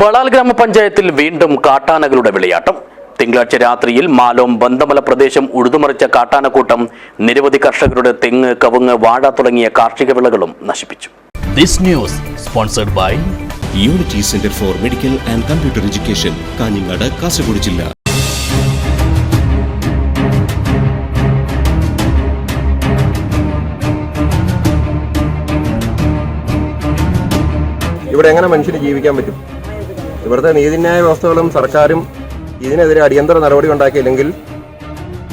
ബളാൽ ഗ്രാമപഞ്ചായത്തിൽ വീണ്ടും കാട്ടാനകളുടെ വിളയാട്ടം. തിങ്കളാഴ്ച രാത്രിയിൽ മാലോം ബന്ധമല പ്രദേശം ഉഴുതുമറിച്ച കാട്ടാനക്കൂട്ടം നിരവധി കർഷകരുടെ തെങ്ങ് കവുങ്ങ് വാഴ തുടങ്ങിയ കാർഷിക വിളകളും നശിപ്പിച്ചു. This news sponsored by unity centre for medical and computer education Kanhangad Kasaragod ജില്ല ഇവിടെ എങ്ങനെ മനുഷ്യന് ജീവിക്കാൻ പറ്റും? ഇവിടുത്തെ നീതിന്യായ വ്യവസ്ഥകളും സർക്കാരും ഇതിനെതിരെ അടിയന്തര നടപടി ഉണ്ടാക്കിയില്ലെങ്കിൽ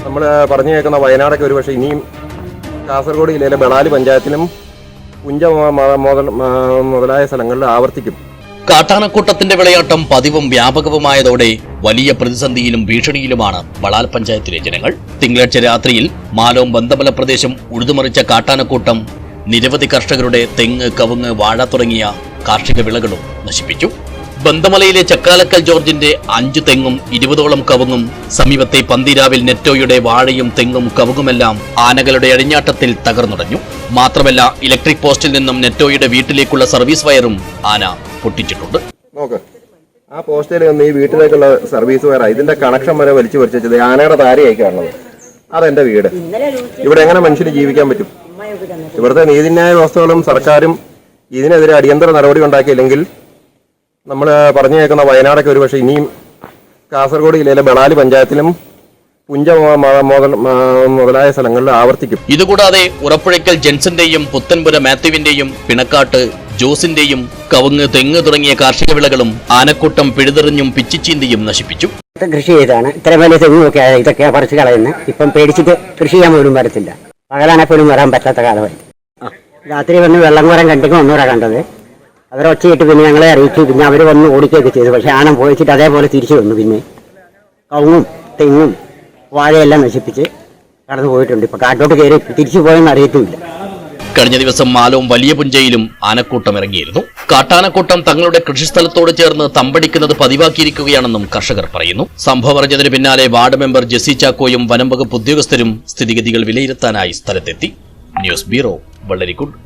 നമ്മൾ പറഞ്ഞു കേൾക്കുന്ന വയനാടൊക്കെ ഒരുപക്ഷെ ഇനിയും കാസർഗോഡ് ജില്ലയിലെ ബളാലി പഞ്ചായത്തിലും മുതൽ- മുതലായ സ്ഥലങ്ങളിൽ ആവർത്തിക്കും. കാട്ടാനക്കൂട്ടത്തിന്റെ വിളയാട്ടം പതിവും വ്യാപകവുമായതോടെ വലിയ പ്രതിസന്ധിയിലും ഭീഷണിയിലുമാണ് ബളാൽ പഞ്ചായത്തിലെ ജനങ്ങൾ. തിങ്കളാഴ്ച രാത്രിയിൽ മാലോം ബന്ധമല പ്രദേശം ഉഴുതുമറിച്ച കാട്ടാനക്കൂട്ടം നിരവധി കർഷകരുടെ തെങ്ങ് കവുങ്ങ് വാഴ തുടങ്ങിയ കാർഷിക വിളകളും നശിപ്പിച്ചു. ബന്ധമലയിലെ ചക്കാലക്കൽ ജോർജിന്റെ അഞ്ചു തെങ്ങും ഇരുപതോളം കവുങ്ങും സമീപത്തെ പന്തിരാവിൽ നെറ്റോയുടെ വാഴയും തെങ്ങും കവുങ്ങുമെല്ലാം ആനകളുടെ അഴിഞ്ഞാട്ടത്തിൽ തകർന്നുടഞ്ഞു. മാത്രമല്ല ഇലക്ട്രിക് പോസ്റ്റിൽ നിന്നും നെറ്റോയുടെ വീട്ടിലേക്കുള്ള സർവീസ് വയറും ആന പൊട്ടിച്ചിട്ടുണ്ട്. നോക്ക്. ആ പോസ്റ്റിൽ നിന്ന് ഈ വീട്ടിലേക്കുള്ള സർവീസ് വയറാ. ഇതിന്റെ കണക്ഷൻ വരെ വലിച്ചു പറിച്ചത് ആനയുടെ താരയായി കാണുന്നത്. അതെന്റെ വീട്. ഇവിടെ എങ്ങനെ മനുഷ്യന് ജീവിക്കാൻ പറ്റും? ഇവിടുത്തെ നീതിന്യായ വ്യവസ്ഥകളും സർക്കാരും ഇതിനെതിരെ അടിയന്തര നടപടി ഉണ്ടാക്കിയില്ലെങ്കിൽ നമ്മൾ പറഞ്ഞു കേൾക്കുന്ന വയനാടൊക്കെ ഒരുപക്ഷെ ഇനിയും കാസർഗോഡ് ജില്ലയിലെ ബണാലി പഞ്ചായത്തിലും പുഞ്ച മുതലായ സ്ഥലങ്ങളിൽ ആവർത്തിക്കും. ഇതുകൂടാതെ ഉറപ്പുഴയ്ക്കൽ ജെൻസന്റെയും പുത്തൻപുര മാത്യുവിന്റെയും പിണക്കാട്ട് ജോസിന്റെയും കവുങ്ങ് തെങ്ങ് തുടങ്ങിയ കാർഷിക വിളകളും ആനക്കൂട്ടം പിഴുതെറിഞ്ഞും പിച്ചിച്ചീന്തിയും നശിപ്പിച്ചു. കൃഷി ചെയ്താണ്. ഇത്ര വലിയ തെങ്ങൊക്കെ ഇതൊക്കെ പറിച്ചു കളയുന്നത്. ഇപ്പം പേടിച്ചിട്ട് കൃഷി ചെയ്യാൻ പോലും വരത്തില്ല. പകലാണെങ്കിൽ പോലും വരാൻ പറ്റാത്ത കാലമായി രാത്രി വന്ന് വെള്ളം കോരം കണ്ടിട്ട് ഒന്നുകൂടെ കണ്ടത്. അവർ ഒച്ചയിട്ട് പിന്നെ ഞങ്ങളെ അറിയിച്ചു പിന്നെ അവർ വന്ന് ഓടിക്കുകയൊക്കെ ചെയ്തു. പക്ഷേ ആനം പോയിച്ചിട്ട് അതേപോലെ തിരിച്ചു വന്നു പിന്നെ. കവുങ്ങും തെങ്ങും വാഴയെല്ലാം നശിപ്പിച്ച് കടന്നു പോയിട്ടുണ്ട്. ഇപ്പൊ കാട്ടോട്ട് കയറി തിരിച്ചു പോയെന്ന് അറിയത്തുമില്ല. കഴിഞ്ഞ ദിവസം മാലവും വലിയ പുഞ്ചയിലും ആനക്കൂട്ടം ഇറങ്ങിയിരുന്നു. കാട്ടാനക്കൂട്ടം തങ്ങളുടെ കൃഷിസ്ഥലത്തോട് ചേർന്ന് തമ്പടിക്കുന്നത് പതിവാക്കിയിരിക്കുകയാണെന്നും കർഷകർ പറയുന്നു. സംഭവം അറിഞ്ഞതിന് പിന്നാലെ വാർഡ് മെമ്പർ ജെസ്സി ചാക്കോയും വനം വകുപ്പ് ഉദ്യോഗസ്ഥരും സ്ഥിതിഗതികൾ വിലയിരുത്താനായി സ്ഥലത്തെത്തി. News bureau Vellarikundu.